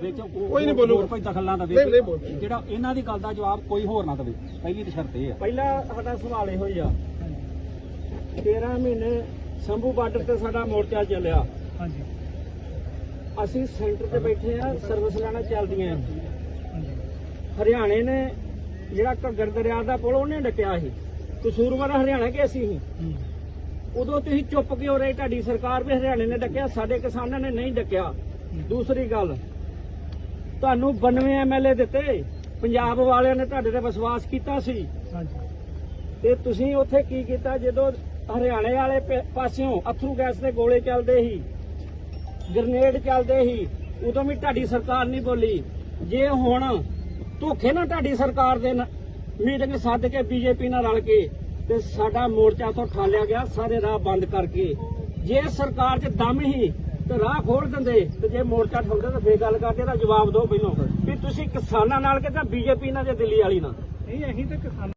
ਵਿੱਚ ਕੋਈ ਨਹੀਂ ਬੋਲੂਗਾ। ਕੋਈ ਦਖਲ ਨਾ ਨਹੀਂ, ਨਹੀਂ ਦੇਵੇ ਬੋਲੂਗਾ। ਜਿਹੜਾ ਇਹਨਾਂ ਦੀ ਗੱਲ ਦਾ ਜਵਾਬ ਕੋਈ ਹੋਰ ਨਾ ਦੇਵੇ। ਪਹਿਲੀ ਤਾਂ ਸ਼ਰਤ ਇਹ ਆ। ਪਹਿਲਾ ਸਾਡਾ ਸਵਾਲ ਇਹੋ ਹੀ ਆ। 13 ਮਹੀਨੇ ਸੰਭੂ ਬਾਰਡਰ ਤੇ ਸਾਡਾ ਮੋਰਚਾ ਚੱਲਿਆ। ਹਾਂਜੀ। ਅਸੀਂ ਸੈਂਟਰ ਤੇ ਬੈਠੇ ਆ ਸਰਵਿਸ ਲਾਣਾ ਚੱਲਦੀਆਂ ਹਾਂਜੀ। ਹਰਿਆਣੇ ਨੇ ਜਿਹੜਾ ਘੱਗਰ ਦਰਿਆ ਦਾ ਪੁਲ ਉਹਨੇ ਡੱਕਿਆ ਸੀ। ਕਸੂਰਵਾਰ ਹਰਿਆਣਾ ਕਿ ਅਸੀਂ ਸੀ। ਹੂੰ। ਉਦੋਂ ਤੁਸੀਂ ਚੁੱਪ ਕਿਉਂ ਰਹੇ? ਤੁਹਾਡੀ ਸਰਕਾਰ ਵੀ ਹਰਿਆਣੇ ਨੇ ਡੱਕਿਆ ਸਾਡੇ ਕਿਸਾਨਾਂ ਨੇ ਨਹੀਂ ਡੱਕਿਆ। ਦੂਸਰੀ ਗੱਲ ਤੁਹਾਨੂੰ 92 ਐਮਐਲਏ ਦਿੱਤੇ। ਪੰਜਾਬ ਵਾਲਿਆਂ ਨੇ ਤੁਹਾਡੇ ਤੇ ਵਿਸ਼ਵਾਸ ਕੀਤਾ ਸੀ। ਹਾਂਜੀ। ਤੇ ਤੁਸੀਂ ਉੱਥੇ ਕੀ ਕੀਤਾ ਜਦੋਂ ਹਰਿਆਣੇ ਵਾਲੇ ਪਾਸਿਓਂ ਅਥਰੂ ਗੈਸ ਦੇ ਗੋਲੇ ਚੱਲਦੇ ਸੀ ਗ੍ਰਨੇਡ ਚੱਲਦੇ ਸੀ ਉਦੋਂ ਵੀ ਤੁਹਾਡੀ ਸਰਕਾਰ ਨਹੀਂ ਬੋਲੀ। ਜੇ ਹੁਣ ਧੋਖੇ ਨਾਲ ਤੁਹਾਡੀ ਸਰਕਾਰ ਦੇ ਮੀਟਿੰਗ ਸੱਦ ਕੇ ਬੀਜੇਪੀ ਨਾਲ ਰਲ ਕੇ ਤੇ ਸਾਡਾ ਮੋਰਚਾ ਤੋਂ ਠਾਲਿਆ ਗਿਆ ਸਾਰੇ ਰਾਹ ਬੰਦ ਕਰਕੇ। ਜੇ ਸਰਕਾਰ 'ਚ ਦਮ ਹੀ ਤੇ ਰਾਹ ਖੋਲ ਦਿੰਦੇ ਤੇ ਜੇ ਮੋਰਚਾ ਠੋਲਦੇ ਤਾਂ ਫੇਰ ਗੱਲ ਕਰਦੇ ਤਾਂ ਜਵਾਬ ਦਿਓ ਪਹਿਲਾਂ। ਵੀ ਤੁਸੀਂ ਕਿਸਾਨਾਂ ਨਾਲ ਕਿ ਜਾਂ ਬੀਜੇਪੀ ਨਾਲ ਜਾਂ ਦਿੱਲੀ ਵਾਲੀ ਨਾਲ? ਨਹੀਂ, ਅਸੀਂ ਤਾਂ ਕਿਸਾਨ